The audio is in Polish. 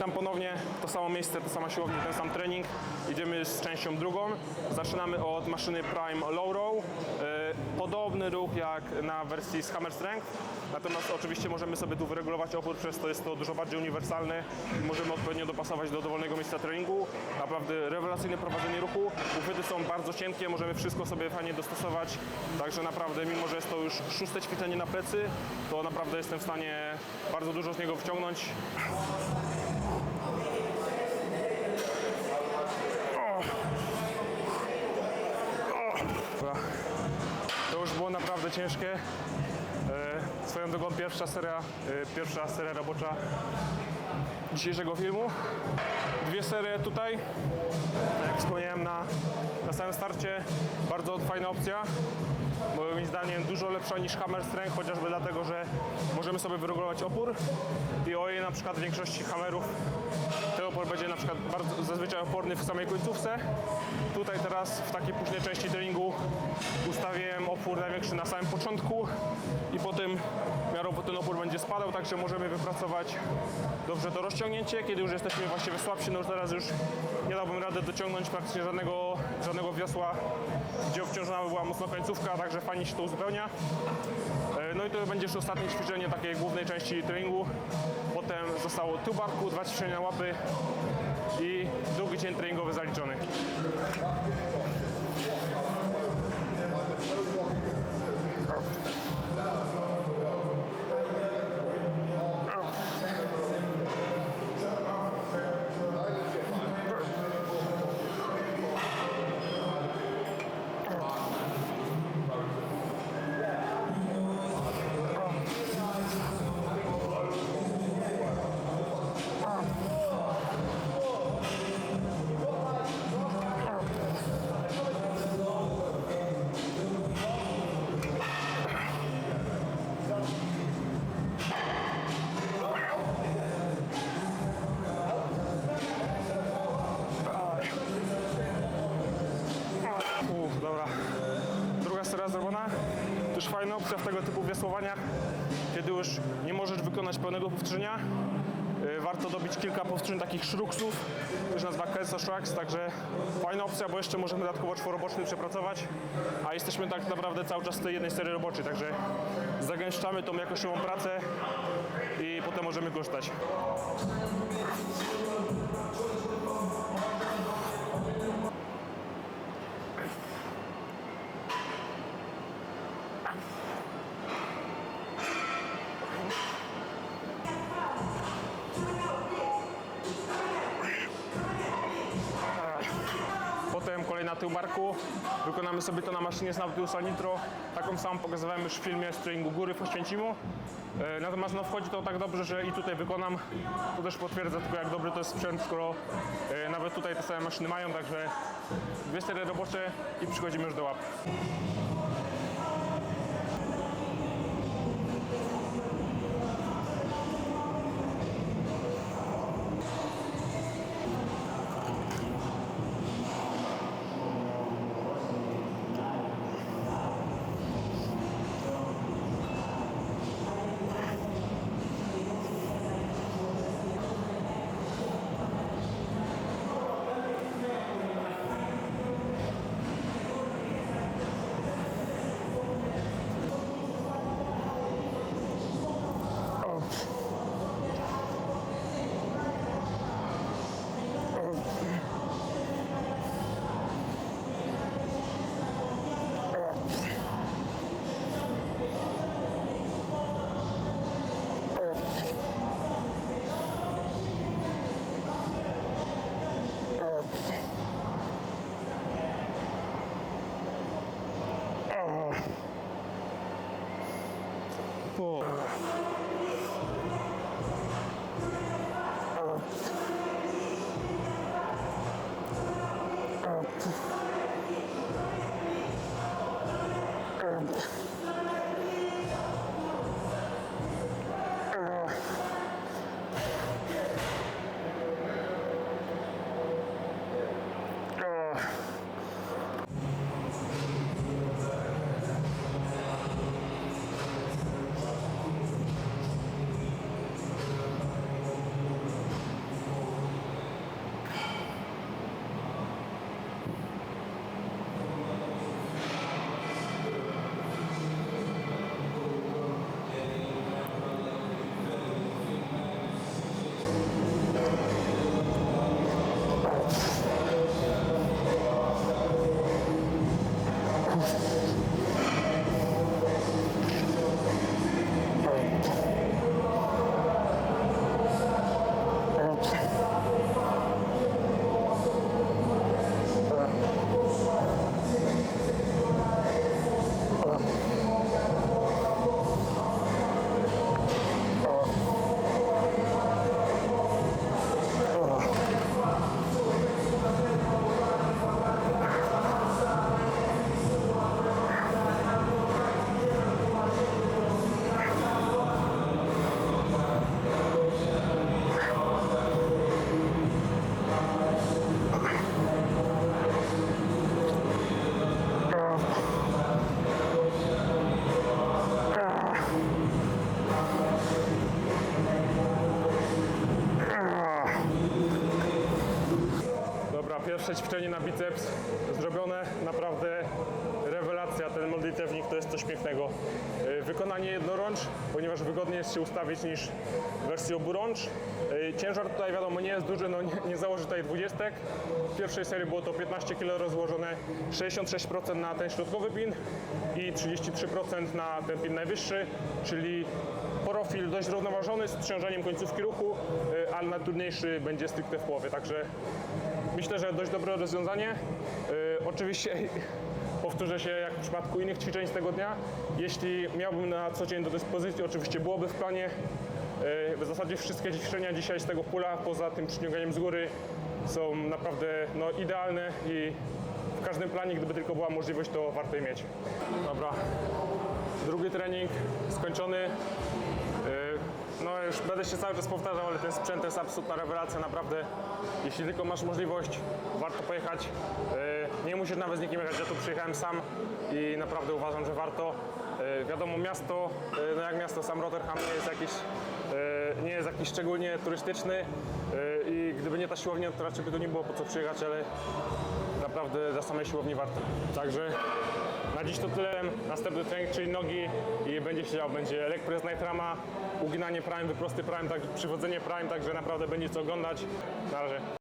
Witam ponownie, to samo miejsce, to sama siłownia, ten sam trening. Idziemy z częścią drugą. Zaczynamy od maszyny Prime Low Row. E, Podobny ruch jak na wersji z Hammer Strength. Natomiast oczywiście możemy sobie tu wyregulować opór, przez to jest to dużo bardziej uniwersalne i możemy odpowiednio dopasować do dowolnego miejsca treningu. Naprawdę rewelacyjne prowadzenie ruchu. Uchwyty są bardzo cienkie, możemy wszystko sobie fajnie dostosować. Także naprawdę, mimo że jest to już szóste ćwiczenie na plecy, to naprawdę jestem w stanie bardzo dużo z niego wyciągnąć. To już było naprawdę ciężkie. E, swoją drogą pierwsza seria, e, pierwsza seria robocza dzisiejszego filmu. Dwie serie tutaj. Jak wspomniałem na, na samym starcie, bardzo fajna opcja. Moim zdaniem dużo lepsza niż Hammer Strength, chociażby dlatego, że możemy sobie wyregulować opór i o na przykład w większości hammerów ten opór będzie na przykład bardzo, zazwyczaj oporny w samej końcówce. Tutaj teraz w takiej późnej części treningu ustawiłem opór największy na samym początku i potem miarowo ten opór będzie spadał, także możemy wypracować dobrze to rozciągnięcie. Kiedy już jesteśmy właściwie słabsi, no już teraz już nie dałbym rady dociągnąć praktycznie żadnego, żadnego wiosła, gdzie obciążona by była mocno końcówka, także fajnie się to uzupełnia. E, No i to będzie już ostatnie ćwiczenie takiej głównej części treningu. Potem zostało tu barku, dwa ćwiczenia łapy i drugi dzień treningowy zaliczony. Kiedy już nie możesz wykonać pełnego powtórzenia. Yy, Warto dobić kilka powtórzeń takich shruksów, to się nazywa Kelso Shrugs, także fajna opcja, bo jeszcze możemy dodatkowo czworoboczny przepracować, a jesteśmy tak naprawdę cały czas w tej jednej serii roboczej, także zagęszczamy tą jakościową pracę i potem możemy korzystać. Potem kolejna tył barku. Wykonamy sobie to na maszynie z Nautilusa Nitro. Taką samą pokazywałem już w filmie z treningu góry w Oświęcimiu. E, Natomiast no, wchodzi to tak dobrze, że i tutaj wykonam. To też potwierdza tylko jak dobry to jest sprzęt, skoro e, nawet tutaj te same maszyny mają, także dwie serie robocze i przychodzimy już do łap. Pierwsze ćwiczenie na biceps zrobione, naprawdę rewelacja. Ten modlitewnik to jest coś pięknego. Yy, Wykonanie jednorącz, ponieważ wygodniej jest się ustawić niż w wersji oburącz. Yy, Ciężar tutaj wiadomo nie jest duży, no nie, nie założy tutaj 20. W pierwszej serii było to 15 kg rozłożone, 66% na ten środkowy pin i 33% na ten pin najwyższy, czyli profil dość zrównoważony z przeciążeniem końcówki ruchu, yy, ale najtrudniejszy będzie stricte w połowie, także myślę, że dość dobre rozwiązanie. Yy, oczywiście powtórzę się jak w przypadku innych ćwiczeń z tego dnia. Jeśli miałbym na co dzień do dyspozycji, oczywiście byłoby w planie. Yy, W zasadzie wszystkie ćwiczenia dzisiaj z tego pula, poza tym przyciąganiem z góry, są naprawdę no, idealne i w każdym planie, gdyby tylko była możliwość, to warto je mieć. Dobra, drugi trening skończony. No już będę się cały czas powtarzał, ale ten sprzęt to jest absolutna rewelacja, naprawdę. Jeśli tylko masz możliwość, warto pojechać. Yy, Nie musisz nawet z nikim jechać, ja tu przyjechałem sam i naprawdę uważam, że warto. Yy, Wiadomo, miasto, yy, no jak miasto, sam Rotterdam nie jest jakiś, nie jest jakiś szczególnie turystyczny yy, i gdyby nie ta siłownia, to raczej by tu nie było po co przyjechać, ale naprawdę za samej siłowni warto. Także na dziś to tyle. Następny trening, czyli nogi i będzie się działo. Będzie press night uginanie prime, wyprosty prime, tak, przywodzenie prime, także naprawdę będzie co oglądać. Na razie.